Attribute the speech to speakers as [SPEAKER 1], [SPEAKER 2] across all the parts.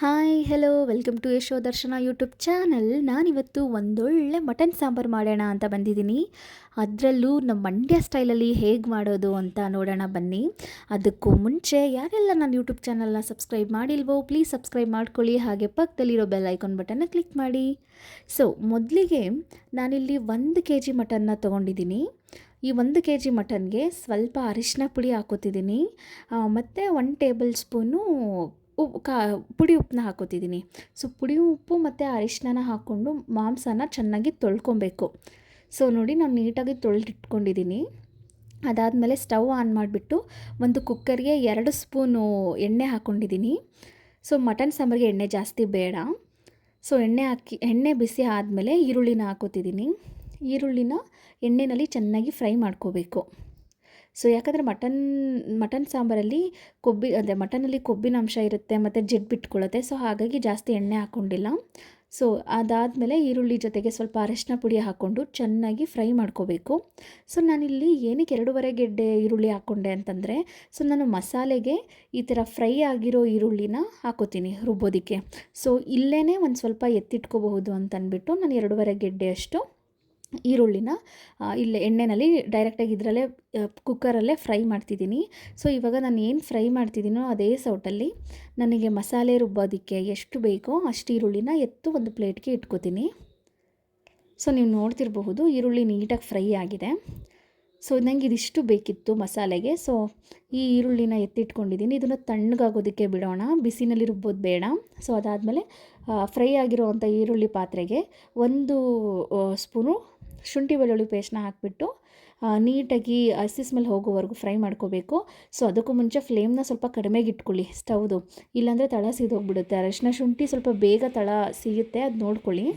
[SPEAKER 1] Hi hello welcome to Yasho Darshana YouTube channel ನಾನಿವತ್ತು ಒಂದೊಳ್ಳೆ mutton sambar ಮಾಡೋಣ ಅಂತ ಬಂದಿದ್ದೀನಿ. ಅದರಲ್ಲೂ ನಮ್ಮ ಮಂಡ್ಯ ಸ್ಟೈಲಲ್ಲಿ ಹೇಗೆ ಮಾಡೋದು ಅಂತ ನೋಡೋಣ ಬನ್ನಿ. ಅದಕ್ಕೂ ಮುಂಚೆ ಯಾರೆಲ್ಲ ನನ್ನ ಯೂಟ್ಯೂಬ್ ಚಾನಲ್ನ ಸಬ್ಸ್ಕ್ರೈಬ್ ಮಾಡಿಲ್ವೋ ಪ್ಲೀಸ್ ಸಬ್ಸ್ಕ್ರೈಬ್ ಮಾಡ್ಕೊಳ್ಳಿ. ಹಾಗೆ ಪಕ್ಕದಲ್ಲಿರೋ ಬೆಲ್ ಐಕಾನ್ ಬಟನ್ನ ಕ್ಲಿಕ್ ಮಾಡಿ. ಸೊ ಮೊದಲಿಗೆ ನಾನಿಲ್ಲಿ ಒಂದು ಕೆ ಜಿ ಮಟನ್ನ ತೊಗೊಂಡಿದ್ದೀನಿ. ಈ ಒಂದು ಕೆ ಜಿ ಮಟನ್ಗೆ ಸ್ವಲ್ಪ ಅರಿಶಿನ ಪುಡಿ ಹಾಕೋತಿದ್ದೀನಿ. ಮತ್ತು ಒನ್ ಟೇಬಲ್ ಸ್ಪೂನು ಉಪ್ಪು ಕಾ ಪುಡಿ ಉಪ್ಪನ್ನ ಹಾಕೋತಿದ್ದೀನಿ. ಸೊ ಪುಡಿ ಉಪ್ಪು ಮತ್ತು ಅರಿಶಿನ ಹಾಕ್ಕೊಂಡು ಮಾಂಸನ ಚೆನ್ನಾಗಿ ತೊಳ್ಕೊಬೇಕು. ಸೊ ನೋಡಿ ನಾನು ನೀಟಾಗಿ ತೊಳೆದಿಟ್ಕೊಂಡಿದ್ದೀನಿ. ಅದಾದಮೇಲೆ ಸ್ಟವ್ ಆನ್ ಮಾಡಿಬಿಟ್ಟು ಒಂದು ಕುಕ್ಕರ್ಗೆ ಎರಡು ಸ್ಪೂನು ಎಣ್ಣೆ ಹಾಕ್ಕೊಂಡಿದ್ದೀನಿ ಸೊ ಮಟನ್ ಸಾಂಬಾರಿಗೆ ಎಣ್ಣೆ ಜಾಸ್ತಿ ಬೇಡ. ಸೊ ಎಣ್ಣೆ ಹಾಕಿ, ಎಣ್ಣೆ ಬಿಸಿ ಆದಮೇಲೆ ಈರುಳ್ಳಿನ ಹಾಕೋತಿದ್ದೀನಿ. ಈರುಳ್ಳಿನ ಎಣ್ಣೆಯಲ್ಲಿ ಚೆನ್ನಾಗಿ ಫ್ರೈ ಮಾಡ್ಕೋಬೇಕು. ಸೊ ಯಾಕಂದರೆ ಮಟನ್ ಮಟನ್ ಸಾಂಬಾರಲ್ಲಿ ಕೊಬ್ಬಿ, ಅಂದರೆ ಮಟನಲ್ಲಿ ಕೊಬ್ಬಿನ ಅಂಶ ಇರುತ್ತೆ, ಮತ್ತು ಜಿಡ್ ಬಿಟ್ಕೊಳ್ಳುತ್ತೆ. ಸೊ ಹಾಗಾಗಿ ಜಾಸ್ತಿ ಎಣ್ಣೆ ಹಾಕ್ಕೊಂಡಿಲ್ಲ ಸೊ ಅದಾದಮೇಲೆ ಈರುಳ್ಳಿ ಜೊತೆಗೆ ಸ್ವಲ್ಪ ಅರಶಿನ ಪುಡಿ ಹಾಕ್ಕೊಂಡು ಚೆನ್ನಾಗಿ ಫ್ರೈ ಮಾಡ್ಕೋಬೇಕು. ಸೊ ನಾನಿಲ್ಲಿ ಏನಕ್ಕೆ ಎರಡೂವರೆ ಗೆಡ್ಡೆ ಈರುಳ್ಳಿ ಹಾಕ್ಕೊಂಡೆ ಅಂತಂದರೆ ಸೊ ನಾನು ಮಸಾಲೆಗೆ ಈ ಥರ ಫ್ರೈ ಆಗಿರೋ ಈರುಳ್ಳಿನ ಹಾಕೋತೀನಿ ರುಬ್ಬೋದಕ್ಕೆ. ಸೊ ಇಲ್ಲೇ ಒಂದು ಸ್ವಲ್ಪ ಎತ್ತಿಟ್ಕೋಬಹುದು ಅಂತಂದ್ಬಿಟ್ಟು ನಾನು ಎರಡೂವರೆ ಗೆಡ್ಡೆಯಷ್ಟು ಈರುಳ್ಳಿನ ಇಲ್ಲೇ ಎಣ್ಣೆಯಲ್ಲಿ ಡೈರೆಕ್ಟಾಗಿ ಇದರಲ್ಲೇ ಕುಕ್ಕರಲ್ಲೇ ಫ್ರೈ ಮಾಡ್ತಿದ್ದೀನಿ. ಸೊ ಇವಾಗ ನಾನು ಏನು ಫ್ರೈ ಮಾಡ್ತಿದ್ದೀನೋ ಅದೇ ಸೌಟಲ್ಲಿ ನನಗೆ ಮಸಾಲೆ ರುಬ್ಬೋದಕ್ಕೆ ಎಷ್ಟು ಬೇಕೋ ಅಷ್ಟು ಈರುಳ್ಳಿನ ಎತ್ತು ಒಂದು ಪ್ಲೇಟ್ಗೆ ಇಟ್ಕೋತೀನಿ. ಸೊ ನೀವು ನೋಡ್ತಿರಬಹುದು ಈರುಳ್ಳಿ ನೀಟಾಗಿ ಫ್ರೈ ಆಗಿದೆ. ಸೊ ನನಗೆ ಇದಿಷ್ಟು ಬೇಕಿತ್ತು ಮಸಾಲೆಗೆ. ಸೊ ಈ ಈರುಳ್ಳಿನ ಎತ್ತಿಟ್ಕೊಂಡಿದ್ದೀನಿ. ಇದನ್ನು ತಣ್ಣಗಾಗೋದಕ್ಕೆ ಬಿಡೋಣ, ಬಿಸಿನಲ್ಲಿ ರುಬ್ಬೋದು ಬೇಡ. ಸೊ ಅದಾದಮೇಲೆ ಫ್ರೈ ಆಗಿರೋವಂಥ ಈರುಳ್ಳಿ ಪಾತ್ರೆಗೆ ಒಂದು ಸ್ಪೂನು ಶುಂಠಿ ಬೆಳ್ಳುಳ್ಳಿ ಪೇಸ್ಟ್ನ ಹಾಕಿಬಿಟ್ಟು ನೀಟಾಗಿ ಹಸಿ ಸ್ಮೆಲ್ ಹೋಗೋವರೆಗೂ ಫ್ರೈ ಮಾಡ್ಕೋಬೇಕು. ಸೊ, ಅದಕ್ಕೂ ಮುಂಚೆ ಫ್ಲೇಮ್ನ ಸ್ವಲ್ಪ ಕಡಿಮೆಗೆ ಇಟ್ಕೊಳ್ಳಿ ಸ್ಟವ್ದು. ಇಲ್ಲಾಂದರೆ ತಳ ಸಿದೋಗ್ಬಿಡುತ್ತೆ. ಅರಶಿನ ಶುಂಠಿ ಸ್ವಲ್ಪ ಬೇಗ ತಳ ಸಿಗುತ್ತೆ ಅದು ನೋಡ್ಕೊಳ್ಳಿ.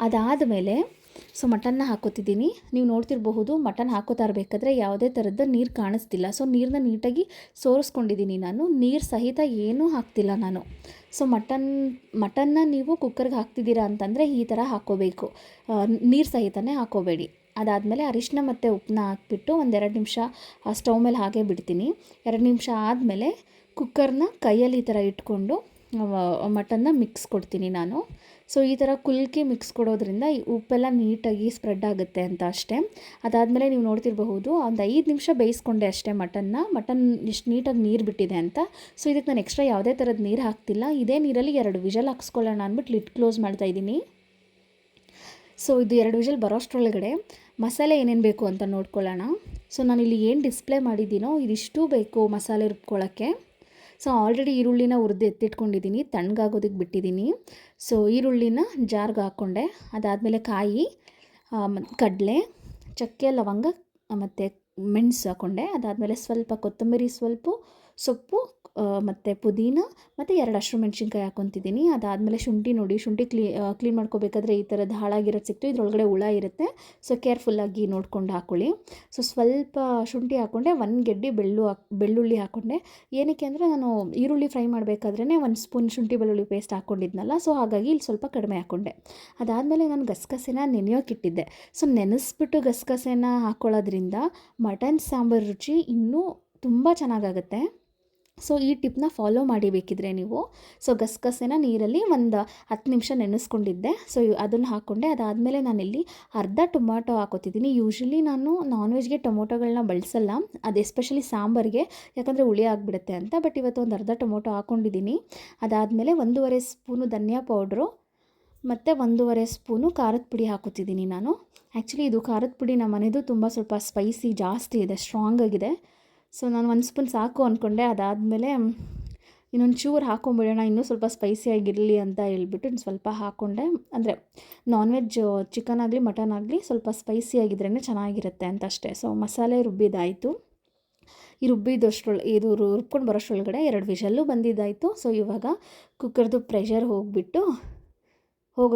[SPEAKER 1] ಅದಾದಮೇಲೆ ಸೊ ಮಟನ್ನ ಹಾಕೋತಿದ್ದೀನಿ. ನೀವು ನೋಡ್ತಿರಬಹುದು ಮಟನ್ ಹಾಕೋತಾ ಇರಬೇಕಾದ್ರೆ ಯಾವುದೇ ಥರದ ನೀರು ಕಾಣಿಸ್ತಿಲ್ಲ. ಸೊ ನೀರನ್ನ ನೀಟಾಗಿ ಸೋರಿಸ್ಕೊಂಡಿದ್ದೀನಿ ನಾನು. ನೀರು ಸಹಿತ ಏನೂ ಹಾಕ್ತಿಲ್ಲ ನಾನು. ಸೊ ಮಟನ್ ಮಟನ್ನ ನೀವು ಕುಕ್ಕರ್ಗೆ ಹಾಕ್ತಿದ್ದೀರಾ ಅಂತಂದರೆ ಈ ಥರ ಹಾಕ್ಕೋಬೇಕು ನೀರು ಸಹಿತನೇ ಹಾಕೋಬೇಡಿ. ಅದಾದಮೇಲೆ ಅರಿಶಿನ ಮತ್ತು ಉಪ್ಪನ್ನ ಹಾಕ್ಬಿಟ್ಟು ಒಂದೆರಡು ನಿಮಿಷ ಸ್ಟೌವ್ ಮೇಲೆ ಹಾಗೆ ಬಿಡ್ತೀನಿ. ಎರಡು ನಿಮಿಷ ಆದಮೇಲೆ ಕುಕ್ಕರ್ನ ಕೈಯಲ್ಲಿ ಈ ಥರ ಇಟ್ಕೊಂಡು ಮಟನ್ನ ಮಿಕ್ಸ್ ಕೊಡ್ತೀನಿ ನಾನು. ಸೊ ಈ ಥರ ಕುಲ್ಕಿ ಮಿಕ್ಸ್ ಕೊಡೋದ್ರಿಂದ ಈ ಉಪ್ಪೆಲ್ಲ ನೀಟಾಗಿ ಸ್ಪ್ರೆಡ್ ಆಗುತ್ತೆ ಅಂತ ಅಷ್ಟೇ. ಅದಾದಮೇಲೆ ನೀವು ನೋಡ್ತಿರಬಹುದು, ಒಂದು ಐದು ನಿಮಿಷ ಬೇಯಿಸ್ಕೊಂಡೆ ಅಷ್ಟೇ ಮಟನ್ನ. ಮಟನ್ ಇಷ್ಟು ನೀಟಾಗಿ ನೀರು ಬಿಟ್ಟಿದೆ ಅಂತ. ಸೊ ಇದಕ್ಕೆ ನಾನು ಎಕ್ಸ್ಟ್ರಾ ಯಾವುದೇ ಥರದ ನೀರು ಹಾಕ್ತಿಲ್ಲ. ಇದೇ ನೀರಲ್ಲಿ ಎರಡು ವಿಜಲ್ ಹಾಕ್ಸ್ಕೊಳ್ಳೋಣ ಅಂದ್ಬಿಟ್ಟು ಲಿಟ್ ಕ್ಲೋಸ್ ಮಾಡ್ತಾಯಿದ್ದೀನಿ ಸೊ ಇದು ಎರಡು ವಿಷಲ್ ಬರೋಷ್ಟರೊಳಗಡೆ. ಮಸಾಲೆ ಏನೇನು ಬೇಕು ಅಂತ ನೋಡ್ಕೊಳ್ಳೋಣ. ಸೊ ನಾನಿಲ್ಲಿ ಏನು ಡಿಸ್ಪ್ಲೇ ಮಾಡಿದ್ದೀನೋ, ಇದಿಷ್ಟು ಬೇಕು ಮಸಾಲೆ ರುಬ್ಕೊಳ್ಳೋಕ್ಕೆ. ಸೊ ಆಲ್ರೆಡಿ ಈರುಳ್ಳಿನ ಹುರಿದು ಎತ್ತಿಟ್ಕೊಂಡಿದ್ದೀನಿ ತಣ್ಣಗಾಗೋದಕ್ಕೆ ಬಿಟ್ಟಿದ್ದೀನಿ ಸೊ ಈರುಳ್ಳಿನ ಜಾರ್ಗೆ ಹಾಕ್ಕೊಂಡೆ. ಅದಾದಮೇಲೆ ಕಾಯಿ ಕಡಲೆ, ಚಕ್ಕೆ, ಲವಂಗ ಮತ್ತು ಮೆಣಸು ಹಾಕ್ಕೊಂಡೆ ಅದಾದಮೇಲೆ ಸ್ವಲ್ಪ ಕೊತ್ತಂಬರಿ, ಸ್ವಲ್ಪ ಸೊಪ್ಪು ಮತ್ತು ಪುದೀನ, ಮತ್ತು ಎರಡು ಹಸಿರು ಮೆಣಸಿನ್ಕಾಯಿ ಹಾಕ್ಕೊತಿದ್ದೀನಿ ಅದಾದಮೇಲೆ ಶುಂಠಿ ನೋಡಿ, ಶುಂಠಿ ಕ್ಲೀ ಕ್ಲೀನ್ ಮಾಡ್ಕೋಬೇಕಾದ್ರೆ ಈ ಥರದ್ದು ಹಾಳಾಗಿರೋದು ಸಿಕ್ತು. ಇದ್ರೊಳಗಡೆ ಹುಳ ಇರುತ್ತೆ. ಸೊ ಕೇರ್ಫುಲ್ಲಾಗಿ ನೋಡ್ಕೊಂಡು ಹಾಕ್ಕೊಳ್ಳಿ ಸೊ, ಸ್ವಲ್ಪ ಶುಂಠಿ ಹಾಕ್ಕೊಂಡೆ ಒಂದು ಗೆಡ್ಡೆ ಬೆಳ್ಳು ಹಾಕ್, ಬೆಳ್ಳುಳ್ಳಿ ಹಾಕ್ಕೊಂಡೆ ಏನಕ್ಕೆ ಅಂದರೆ ನಾನು ಈರುಳ್ಳಿ ಫ್ರೈ ಮಾಡಬೇಕಾದ್ರೇ ಒಂದು ಸ್ಪೂನ್ ಶುಂಠಿ ಬೆಳ್ಳುಳ್ಳಿ ಪೇಸ್ಟ್ ಹಾಕ್ಕೊಂಡಿದ್ನಲ್ಲ ಸೊ ಹಾಗಾಗಿ ಇಲ್ಲಿ ಸ್ವಲ್ಪ ಕಡಿಮೆ ಹಾಕ್ಕೊಂಡೆ ಅದಾದಮೇಲೆ ನಾನು ಗಸಗಸೆನ ನೆನೆಯೋಕ್ಕಿಟ್ಟಿದ್ದೆ ಸೊ, ನೆನೆಸ್ಬಿಟ್ಟು ಗಸಗಸೆನ ಹಾಕ್ಕೊಳ್ಳೋದ್ರಿಂದ ಮಟನ್ ಸಾಂಬಾರು ರುಚಿ ಇನ್ನೂ ತುಂಬ ಚೆನ್ನಾಗಾಗುತ್ತೆ. ಸೊ ಈ ಟಿಪ್ನ ಫಾಲೋ ಮಾಡಿ ಬೇಕಿದ್ರೆ ನೀವು. ಸೊ ಗಸಗಸೆನ ನೀರಲ್ಲಿ ಒಂದು ಹತ್ತು ನಿಮಿಷ ನೆನೆಸ್ಕೊಂಡಿದ್ದೆ. ಸೊ ಅದನ್ನು ಹಾಕ್ಕೊಂಡೆ ಅದಾದಮೇಲೆ ನಾನಿಲ್ಲಿ ಅರ್ಧ ಟೊಮ್ಯಾಟೊ ಹಾಕೋತಿದ್ದೀನಿ. ಯೂಶ್ವಲಿ ನಾನು ನಾನ್ ವೆಜ್ಗೆ ಟೊಮೊಟೊಗಳನ್ನ ಬಳಸಲ್ಲ. ಅದು ಎಸ್ಪೆಷಲಿ ಸಾಂಬಾರಿಗೆ, ಯಾಕಂದರೆ ಹುಳಿ ಆಗಿಬಿಡುತ್ತೆ ಅಂತ. ಬಟ್ ಇವತ್ತು ಒಂದು ಅರ್ಧ ಟೊಮೊಟೊ ಹಾಕ್ಕೊಂಡಿದ್ದೀನಿ ಅದಾದಮೇಲೆ ಒಂದೂವರೆ ಸ್ಪೂನು ಧನಿಯಾ ಪೌಡ್ರು, ಮತ್ತು ಒಂದೂವರೆ ಸ್ಪೂನು ಖಾರದ ಪುಡಿ ಹಾಕೋತಿದ್ದೀನಿ ನಾನು. ಆ್ಯಕ್ಚುಲಿ ಇದು ಖಾರದ ಪುಡಿ ನಮ್ಮ ಮನೆಯದು ತುಂಬ ಸ್ವಲ್ಪ ಸ್ಪೈಸಿ, ಜಾಸ್ತಿ ಇದೆ, ಸ್ಟ್ರಾಂಗ್ ಆಗಿದೆ. ಸೊ ನಾನು ಒಂದು ಸ್ಪೂನ್ ಸಾಕು ಅಂದ್ಕೊಂಡೆ ಅದಾದಮೇಲೆ ಇನ್ನೊಂದು ಚೂರು ಹಾಕೊಂಬಿಡೋಣ, ಇನ್ನೂ ಸ್ವಲ್ಪ ಸ್ಪೈಸಿಯಾಗಿರಲಿ ಅಂತ ಹೇಳ್ಬಿಟ್ಟು ಇನ್ನು ಸ್ವಲ್ಪ ಹಾಕ್ಕೊಂಡೆ ಅಂದರೆ ನಾನ್ ವೆಜ್ ಚಿಕನ್ ಆಗಲಿ ಮಟನ್ ಆಗಲಿ ಸ್ವಲ್ಪ ಸ್ಪೈಸಿಯಾಗಿದ್ರೇ ಚೆನ್ನಾಗಿರುತ್ತೆ ಅಂತ ಅಷ್ಟೇ. ಸೊ ಮಸಾಲೆ ರುಬ್ಬಿದಾಯಿತು ಈ ರುಬ್ಬಿದಷ್ಟ್ರೊಳ, ಇದು ರುಬ್ಕೊಂಡು ಬರೋಷ್ಟ್ರೊಳಗಡೆ ಎರಡು ವಿಷಲ್ಲೂ ಬಂದಿದ್ದಾಯಿತು. ಸೊ ಇವಾಗ ಕುಕ್ಕರ್ದು ಪ್ರೆಷರ್ ಹೋಗಿಬಿಟ್ಟು, ಹೋಗ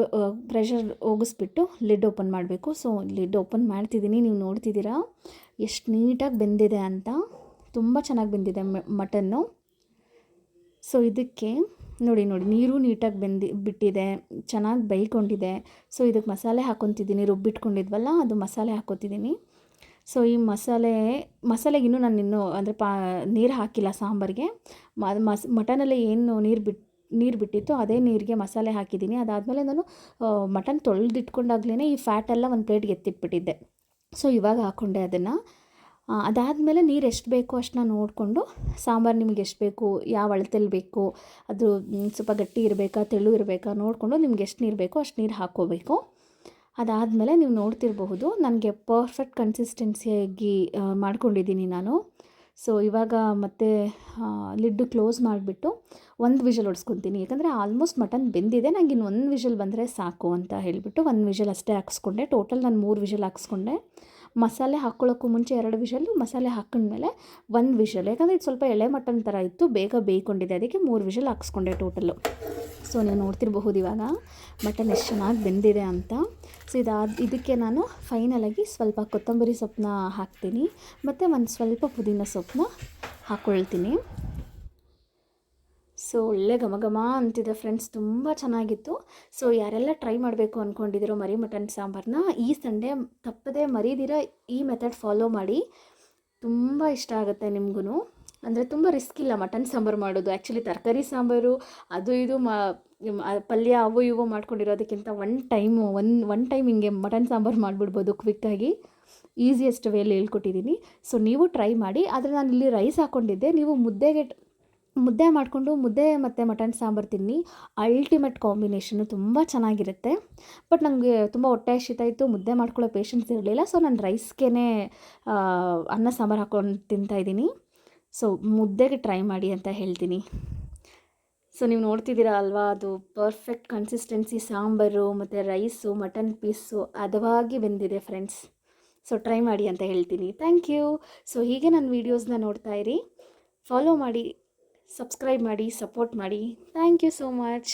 [SPEAKER 1] ಪ್ರೆಷರ್ ಹೋಗಿಸ್ಬಿಟ್ಟು ಲಿಡ್ ಓಪನ್ ಮಾಡಬೇಕು. ಸೊ ಲಿಡ್ ಓಪನ್ ಮಾಡ್ತಿದ್ದೀನಿ, ನೀವು ನೋಡ್ತಿದ್ದೀರಾ? ಎಷ್ಟು ನೀಟಾಗಿ ಬೆಂದಿದೆ ಅಂತ. ತುಂಬ ಚೆನ್ನಾಗಿ ಬೆಂದಿದೆ ಮಟನ್ನು. ಸೊ ಇದಕ್ಕೆ ನೋಡಿ ನೋಡಿ, ನೀರು ನೀಟಾಗಿ ಬೆಂದಿ, ಬಿಟ್ಟಿದೆ, ಚೆನ್ನಾಗಿ ಬೇಯ್ಕೊಂಡಿದೆ. ಸೊ ಇದಕ್ಕೆ ಮಸಾಲೆ ಹಾಕೊತಿದ್ದೀನಿ, ರುಬ್ಬಿಟ್ಕೊಂಡಿದ್ವಲ್ಲ, ಅದು ಮಸಾಲೆ ಹಾಕೋತಿದ್ದೀನಿ. ಸೊ ಈ ಮಸಾಲೆ, ಮಸಾಲೆಗೆ ಇನ್ನೂ ನಾನು ಇನ್ನೂ ಅಂದರೆ ಪಾ, ನೀರು ಹಾಕಿಲ್ಲ ಸಾಂಬಾರಿಗೆ. ಮಸ್, ಮಟನಲ್ಲಿ ಏನು ನೀರು ಬಿಟ್ಟು ನೀರು ಬಿಟ್ಟಿತ್ತು ಅದೇ ನೀರಿಗೆ ಮಸಾಲೆ ಹಾಕಿದ್ದೀನಿ. ಅದಾದಮೇಲೆ ನಾನು ಮಟನ್ ತೊಳೆದಿಟ್ಕೊಂಡಾಗ್ಲೇ ಈ ಫ್ಯಾಟೆಲ್ಲ ಒಂದು ಪ್ಲೇಟ್ಗೆ ಎತ್ತಿಟ್ಬಿಟ್ಟಿದ್ದೆ. ಸೊ ಇವಾಗ ಹಾಕ್ಕೊಂಡೆ ಅದನ್ನು. ಅದಾದಮೇಲೆ ನೀರು ಎಷ್ಟು ಬೇಕೋ ಅಷ್ಟನ್ನ ನೋಡಿಕೊಂಡು ಸಾಂಬಾರು ನಿಮ್ಗೆ ಎಷ್ಟು ಬೇಕು, ಯಾವ ಅಳತೆಲಿ ಬೇಕು, ಅದು ಸ್ವಲ್ಪ ಗಟ್ಟಿ ಇರಬೇಕಾ, ತೆಳು ಇರಬೇಕಾ ನೋಡಿಕೊಂಡು ನಿಮ್ಗೆ ಎಷ್ಟು ನೀರು ಬೇಕೋ ಅಷ್ಟು ನೀರು ಹಾಕ್ಕೋಬೇಕು ಅದಾದಮೇಲೆ ನೀವು ನೋಡ್ತಿರಬಹುದು ನನಗೆ ಪರ್ಫೆಕ್ಟ್ ಕನ್ಸಿಸ್ಟೆನ್ಸಿಯಾಗಿ ಮಾಡ್ಕೊಂಡಿದ್ದೀನಿ ನಾನು. ಸೊ ಇವಾಗ ಮತ್ತೆ ಲಿಡ್ಡು ಕ್ಲೋಸ್ ಮಾಡಿಬಿಟ್ಟು ಒಂದು ವಿಷಲ್ ಹೊಡ್ಸ್ಕೊತೀನಿ ಯಾಕಂದರೆ ಆಲ್ಮೋಸ್ಟ್ ಮಟನ್ ಬೆಂದಿದೆ ನನಗೆ ಇನ್ನು ಒಂದು ವಿಷಲ್ ಬಂದರೆ ಸಾಕು ಅಂತ ಹೇಳಿಬಿಟ್ಟು ಒಂದು ವಿಷಲ್ ಅಷ್ಟೇ ಹಾಕ್ಸ್ಕೊಂಡೆ. ಟೋಟಲ್ ನಾನು ಮೂರು ವಿಷಲ್ ಹಾಕ್ಸ್ಕೊಂಡೆ. ಮಸಾಲೆ ಹಾಕ್ಕೊಳ್ಳೋಕ್ಕೂ ಮುಂಚೆ ಎರಡು ವಿಷಲ್ಲು ಮಸಾಲೆ ಹಾಕೊಂಡ್ಮೇಲೆ ಒಂದು ವಿಷಲ್. ಯಾಕಂದರೆ ಇದು ಸ್ವಲ್ಪ ಎಳೆ ಮಟನ್ ಥರ ಇತ್ತು, ಬೇಗ ಬೇಯ್ಕೊಂಡಿದೆ. ಅದಕ್ಕೆ ಮೂರು ವಿಷಲ್ ಹಾಕ್ಸ್ಕೊಂಡೆ ಟೋಟಲ್ಲು ಸೊ ನೀವು ನೋಡ್ತಿರಬಹುದು ಇವಾಗ ಮಟನ್ ಎಷ್ಟು ಚೆನ್ನಾಗಿ ಬೆಂದಿದೆ ಅಂತ. ಸೊ ಇದಾದ, ಇದಕ್ಕೆ ನಾನು ಫೈನಲಾಗಿ ಸ್ವಲ್ಪ ಕೊತ್ತಂಬರಿ ಸೊಪ್ಪನ್ನ ಹಾಕ್ತೀನಿ. ಮತ್ತು ಒಂದು ಸ್ವಲ್ಪ ಪುದೀನ ಸೊಪ್ಪನ್ನ ಹಾಕ್ಕೊಳ್ತೀನಿ ಸೊ ಒಳ್ಳೆ ಘಮ ಘಮ ಅಂತಿದೆ ಫ್ರೆಂಡ್ಸ್ ತುಂಬ ಚೆನ್ನಾಗಿತ್ತು. ಸೊ ಯಾರೆಲ್ಲ ಟ್ರೈ ಮಾಡಬೇಕು ಅಂದ್ಕೊಂಡಿದ್ದೀರೋ ಮರಿ ಮಟನ್ ಸಾಂಬಾರನ್ನ ಈ ಸಂಡೇ ತಪ್ಪದೆ ಮರಿದಿರ ಈ ಮೆಥಡ್ ಫಾಲೋ ಮಾಡಿ. ತುಂಬ ಇಷ್ಟ ಆಗುತ್ತೆ ನಿಮಗೂ ಅಂದರೆ ತುಂಬ ರಿಸ್ಕ್ ಇಲ್ಲ ಮಟನ್ ಸಾಂಬಾರು ಮಾಡೋದು. ಆ್ಯಕ್ಚುಲಿ ತರಕಾರಿ ಸಾಂಬಾರು, ಅದು ಇದು ಮ ಪಲ್ಯ ಅವು ಇವು ಮಾಡ್ಕೊಂಡಿರೋದಕ್ಕಿಂತ one time one one time ಹಿಂಗೆ ಮಟನ್ ಸಾಂಬಾರು ಮಾಡಿಬಿಡ್ಬೋದು ಕ್ವಿಕ್ಕಾಗಿ ಈಸಿಯೆಸ್ಟ್ ವೇಲಿ ಹೇಳ್ಕೊಟ್ಟಿದ್ದೀನಿ ಸೊ ನೀವು ಟ್ರೈ ಮಾಡಿ. ಆದರೆ ನಾನು ಇಲ್ಲಿ ರೈಸ್ ಹಾಕ್ಕೊಂಡಿದ್ದೆ ನೀವು ಮುದ್ದೆಗೆ ಮುದ್ದೆ ಮಾಡಿಕೊಂಡು ಮುದ್ದೆ ಮತ್ತು ಮಟನ್ ಸಾಂಬಾರು ತಿನ್ನಿ. ಅಲ್ಟಿಮೇಟ್ ಕಾಂಬಿನೇಷನು ತುಂಬ ಚೆನ್ನಾಗಿರುತ್ತೆ. ಬಟ್ ನನಗೆ ತುಂಬ ಹೊಟ್ಟೆ ಹಸಿತಾ ಇತ್ತು, ಮುದ್ದೆ ಮಾಡ್ಕೊಳ್ಳೋ ಪೇಷನ್ಸ್ ಇರಲಿಲ್ಲ. ಸೊ ನಾನು ರೈಸ್ಗೇ ಅನ್ನ ಸಾಂಬಾರು ಹಾಕ್ಕೊಂಡು ತಿಂತಾಯಿದ್ದೀನಿ ಸೊ ಮುದ್ದೆಗೆ ಟ್ರೈ ಮಾಡಿ ಅಂತ ಹೇಳ್ತೀನಿ. ಸೊ ನೀವು ನೋಡ್ತಿದ್ದೀರಾ ಅಲ್ವಾ, ಅದು ಪರ್ಫೆಕ್ಟ್ ಕನ್ಸಿಸ್ಟೆನ್ಸಿ ಸಾಂಬಾರು, ಮತ್ತು ರೈಸು ಮಟನ್ ಪೀಸು ಅದವಾಗಿ ಬೆಂದಿದೆ ಫ್ರೆಂಡ್ಸ್ ಸೊ ಟ್ರೈ ಮಾಡಿ ಅಂತ ಹೇಳ್ತೀನಿ. ಥ್ಯಾಂಕ್ ಯು ಸೊ ಹೀಗೆ ನನ್ನ ವೀಡಿಯೋಸ್ನ ನೋಡ್ತಾ ಇರಿ. ಫಾಲೋ ಮಾಡಿ. ಸಬ್ಸ್ಕ್ರೈಬ್ ಮಾಡಿ ಸಪೋರ್ಟ್ ಮಾಡಿ. Thank you so much.